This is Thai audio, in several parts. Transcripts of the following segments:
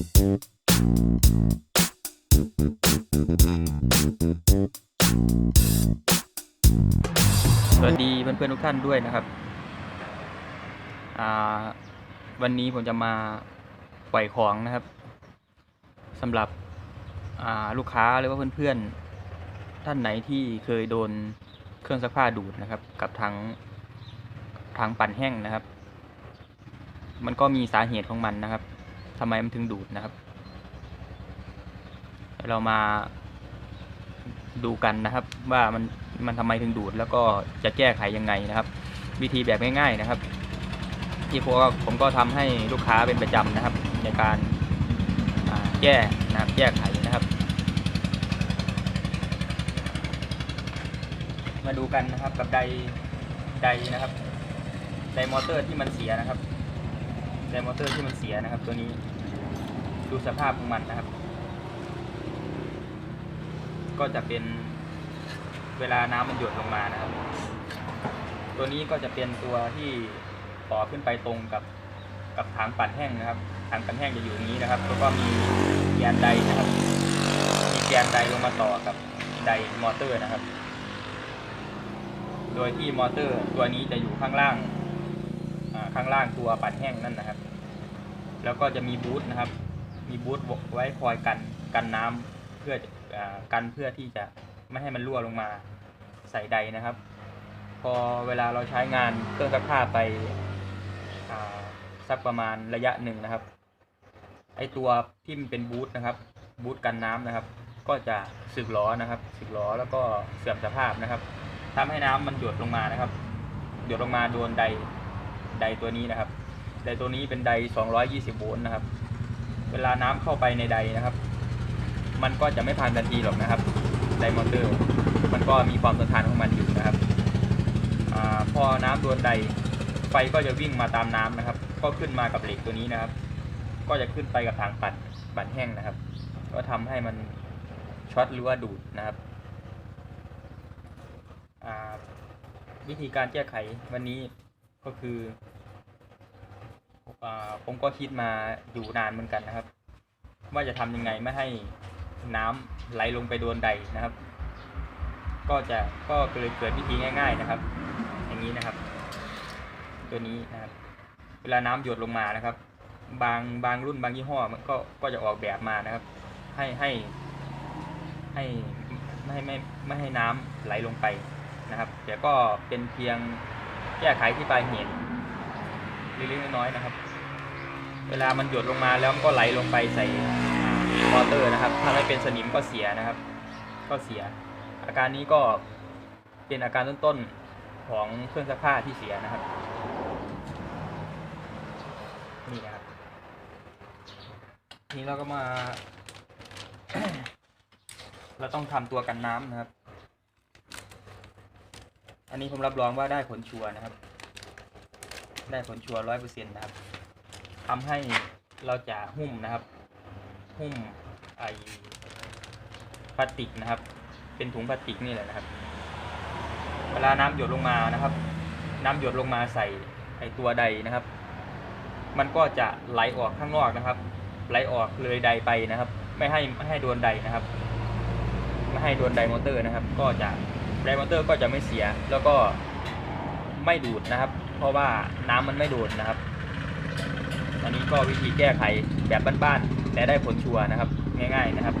สวัสดีเพื่อนๆทุกท่านด้วยนะครับ วันนี้ผมจะมาปล่อยของนะครับสำหรับลูกค้าหรือว่าเพื่อนๆ ท่านไหนที่เคยโดนเครื่องซักผ้าดูดนะครับ กับทางทางปั่นแห้งนะครับ มันก็มีสาเหตุของมันนะครับ ทำไมมันถึงดูดนะครับ เรามาดูกันนะครับ ว่ามันมันทำไมถึงดูด แล้วก็จะแก้ไขยังไงนะครับ วิธีแบบง่ายๆนะครับ ที่พวกผมก็ทำให้ลูกค้าเป็นประจำนะครับ ในการแก้นะครับแก้ไขนะครับ มาดูกันนะครับกับไดไดนะครับไดมอเตอร์ที่มันเสียนะครับไดมอเตอร์ที่มันเสียนะครับตัวนี้ ดูสภาพของมันนะครับ ก็จะเป็นเวลาน้ำมันหยดลงมานะครับ ตัวนี้ก็จะเป็นตัวที่ต่อขึ้นไปตรงกับกับถังปั่นแห้งนะครับถังปั่นแห้งจะอยู่อย่างนี้นะครับแล้วก็มีแกนไดนะครับ มีแกนไดลงมาต่อกับไดมอเตอร์นะครับ โดยที่มอเตอร์ตัวนี้จะอยู่ข้างล่างข้างล่างตัวปั่นแห้งนั่นนะครับ แล้วก็จะมีบูทนะครับ มีบูทไว้คอยกันกันน้ำเพื่ออกันเพื่อที่จะไม่ให้มันรั่วลงมาใส่ใดนะครับ พอเวลาเราใช้งานเครื่องซักผ้าไปาสักประมาณระยะหนึ่งนะครับไอตัวที่มันเป็นบูทนะครับบูทกันน้ำนะครับ ก็จะสึกหรอนะครับสึกหรอแล้วก็เสื่อมสภาพนะครับทำให้น้ำมันหยดลงมานะครับ หยดลงมาโดนไดไดตัวนี้นะครับไดตัวนี้เป็นได220 โวลต์นะครับ เวลาน้ำเข้าไปในไดนะครับ มันก็จะไม่พังทันทีหรอกนะครับไดมอนเตอร์มันก็มีความทนทานของมันอยู่นะครับอพอน้ำโดนไดไฟก็จะวิ่งมาตามน้ำนะครับ ก็ขึ้นมากับเหล็กตัวนี้นะครับ ก็จะขึ้นไปกับทางปัดปัดแห้งนะครับ ก็ทำให้มันช็อตหรือว่าดูดนะครับวิธีการแก้ไขวันนี้ก็คือ ผมก็คิดมาอยู่นานเหมือนกันนะครับ ว่าจะทำยังไงไม่ให้น้ำไหลลงไปโดนใดนะครับ ก็จะก็เลยเกิดวิธีง่าย ๆนะครับ อย่างนี้นะครับ ตัวนี้นะครับเวลาน้ำหยดลงมานะครับ บางบางรุ่นบางยี่ห้อมันก็ก็จะออกแบบมานะครับ ให้ให้ให้ไม่ให้ไม่ไม่ให้น้ำไหลลงไปนะครับแต่ก็เป็นเพียงแก้ไขที่ปลายเหตุเล็กๆน้อยๆนะครับ เวลามันหยดลงมาแล้วมันก็ไหลลงไปใส่มอเตอร์นะครับถ้าไม่เป็นสนิมก็เสียนะครับ ก็เสีย อาการนี้ก็เป็นอาการต้นๆของเครื่องซักผ้าที่เสียนะครับนี่นะครับทีนี้เราก็มา เราต้องทำตัวกันน้ำนะครับ อันนี้ผมรับรองว่าได้ผลชัวร์นะครับ ได้ผลชัวร์ร้อยเปอร์เซ็นต์นะครับ ทำให้เราจะหุ้มนะครับ หุ้มไอพลาสติกนะครับ เป็นถุงพลาสติกนี่แหละนะครับ เวลาน้ำหยดลงมานะครับ น้ำหยดลงมาใส่ไอตัวใดนะครับ มันก็จะไหลออกข้างนอกนะครับ ไหลออกเลยใดไปนะครับ ไม่ให้ไม่ให้โดนใดนะครับ ไม่ให้โดนไดมอเตอร์นะครับ ก็จะไดมอเตอร์ก็จะไม่เสียแล้วก็ไม่ดูดนะครับ เพราะว่าน้ำมันไม่โดนะครับ อันนี้ก็วิธีแก้ไขแบบบ้านๆแต่ได้ผลชัวร์นะครับ ง่าย ๆนะครับ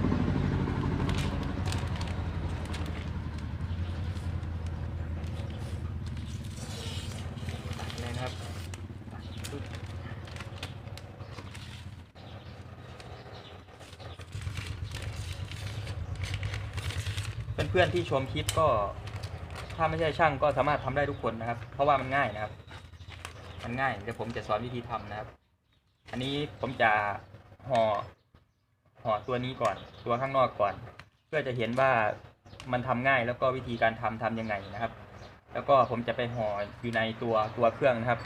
เลยนะครับปึ๊บเพื่อนๆที่ชมคลิปก็ถ้าไม่ใช่ช่างก็สามารถทำได้ทุกคนนะครับ เพราะว่ามันง่ายนะครับ มันง่ายเดี๋ยวผมจะสอนวิธีทำนะครับ อันนี้ผมจะห่อห่อตัวนี้ก่อน ตัวข้างนอกก่อน เพื่อจะเห็นว่ามันทำง่ายแล้วก็วิธีการทำทำยังไงนะครับ แล้วก็ผมจะไปห่ออยู่ในตัวตัวเครื่องนะครับ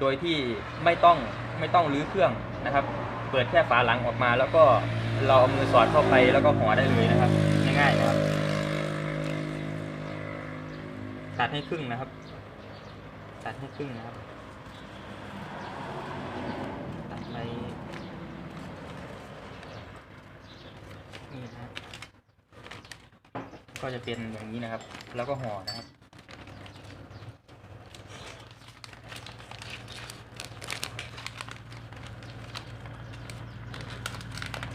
โดยที่ไม่ต้องไม่ต้องรื้อเครื่องนะครับ เปิดแค่ฝาหลังออกมา แล้วก็เราเอามือสอดเข้าไปแล้วก็ห่อได้เลยนะครับ ง่ายๆนะครับตัดให้ครึ่งนะครับ ตัดให้ครึ่งนะครับ ตัดไป ก็จะเป็นอย่างนี้นะครับ แล้วก็ห่อนะครับ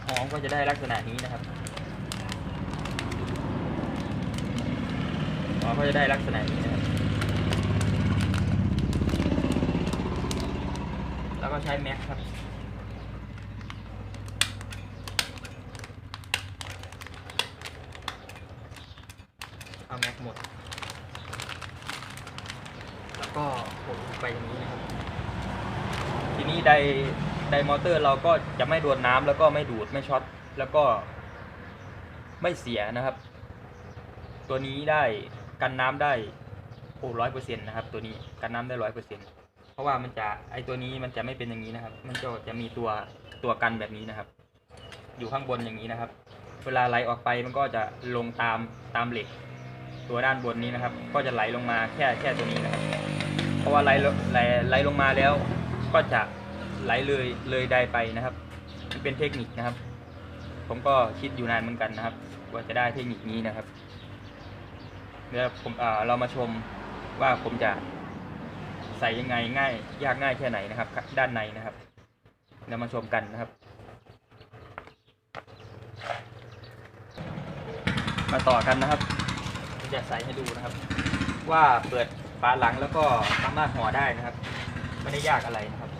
หอมก็จะได้ลักษณะนี้นะครับหอมก็จะได้ลักษณะนี้นะครับ แล้วก็ใช้แม็กครับาแม็กหมด แล้วก็กดไปอย่างนี้นะครับ ทีนี้ไดไดมอเตอร์เราก็จะไม่โดนน้ำแล้วก็ไม่ดูดไม่ช็อตแล้วก็ไม่เสียนะครับ ตัวนี้ได้กันน้ำได้โอ้ร้อยเปอร์เซ็นต์นะครับ ตัวนี้กันน้ำได้ร้อยเปอร์เซ็นต์เพราะว่ามันจะไอตัวนี้มันจะไม่เป็นอย่างนี้นะครับ มันจะจะมีตัวตัวกันแบบนี้นะครับ อยู่ข้างบนอย่างนี้นะครับ เวลาไหลออกไปมันก็จะลงตามตามเหล็ก ตัวด้านบนนี้นะครับ ก็จะไหลลงมาแค่แค่ตัวนี้นะครับ เพราะว่าไหลไหลไหลลงมาแล้ว ก็จะไหลเลยเลยได้ไปนะครับมันเป็นเทคนิคนะครับ ผมก็คิดอยู่นานเหมือนกันนะครับ ว่าจะได้เทคนิคนี้นะครับเดี๋ยวผมอ่าเรามาชมว่าผมจะใส่ยังไงง่าย ยากง่ายแค่ไหนนะครับ ด้านในนะครับเดี๋ยวมาชมกันนะครับ มาต่อกันนะครับ จะใส่ให้ดูนะครับ ว่าเปิดฝาหลังแล้วก็สามารถห่อได้นะครับ ไม่ได้ยากอะไรนะครับ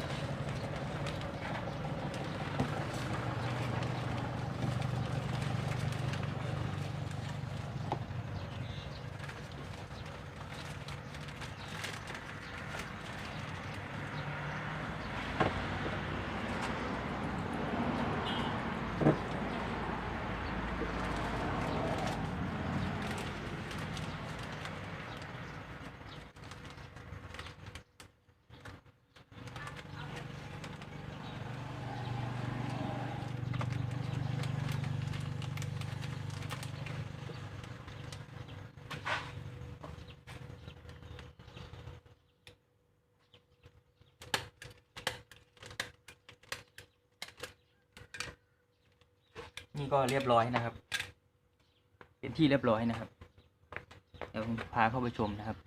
นี่ก็เรียบร้อยนะครับ เป็นที่เรียบร้อยนะครับ เดี๋ยวผมพาเข้าไปชมนะครับ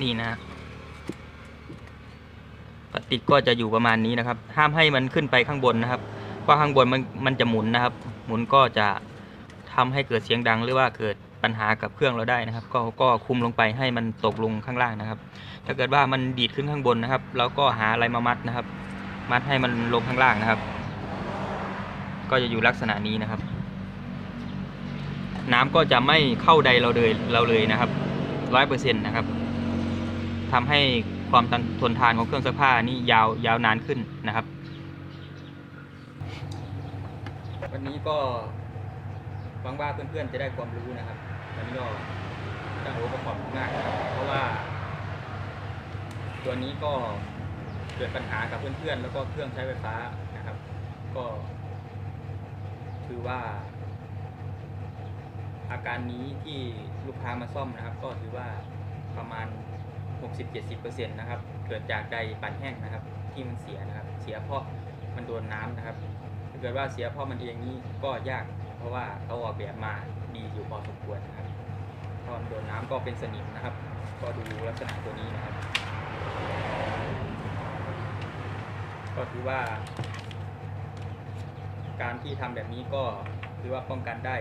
นี่นะพลาสติกก็จะอยู่ประมาณนี้นะครับ ห้ามให้มันขึ้นไปข้างบนนะครับเพราะข้างบนมันมันจะหมุนนะครับ หมุนก็จะทำให้เกิดเสียงดังหรือว่าเกิด ปัญหากับเครื่องเราได้นะครับ ก็ก็คุมลงไปให้มันตกลงข้างล่างนะครับ ถ้าเกิดว่ามันดีดขึ้นข้างบนนะครับเราก็หาอะไรมามัดนะครับ มัดให้มันลงข้างล่างนะครับ ก็จะอยู่ลักษณะนี้นะครับ น้ำก็จะไม่เข้าใดเราเลยเราเลยนะครับร้อยเปอร์เซ็นต์นะครับทำให้ความทนทนทานของเครื่องซักผ้านี่ยาวยาวนานขึ้นนะครับ วันนี้ก็หวังว่าเพื่อนๆจะได้ความรู้นะครับ วันนี้ก็จะโอ้ก็ขอบคุณมากนะครับเพราะว่า ตัวนี้ก็เกิดปัญหากับเพื่อนๆ แล้วก็เครื่องใช้ไฟฟ้านะครับ ก็คือว่า อาการนี้ที่ลูกค้ามาซ่อมนะครับ ก็ถือว่าประมาณ 60-70%นะครับ เกิดจากใดปั่นแห้งนะครับ ที่มันเสียนะครับ เสียเพราะมันโดนน้ำนะครับ ถ้าเกิดว่าเสียเพราะมันเองนี่ก็ยาก เพราะว่าเขาออกแบบมา ดีอยู่พอสมควรนะครับตอนโดนน้ำก็เป็นสนิมนะครับ ก็ดูลักษณะตัวนี้นะครับ ก็ถือว่า การที่ทำแบบนี้ก็ถือว่าป้องกันได้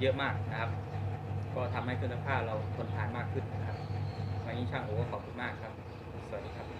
เยอะมากนะครับ ก็ทำให้เครื่องซักผ้าเราทนทานมากขึ้นนะครับวันนี้ช่างโอก็ขอบคุณมากครับ สวัสดีครับ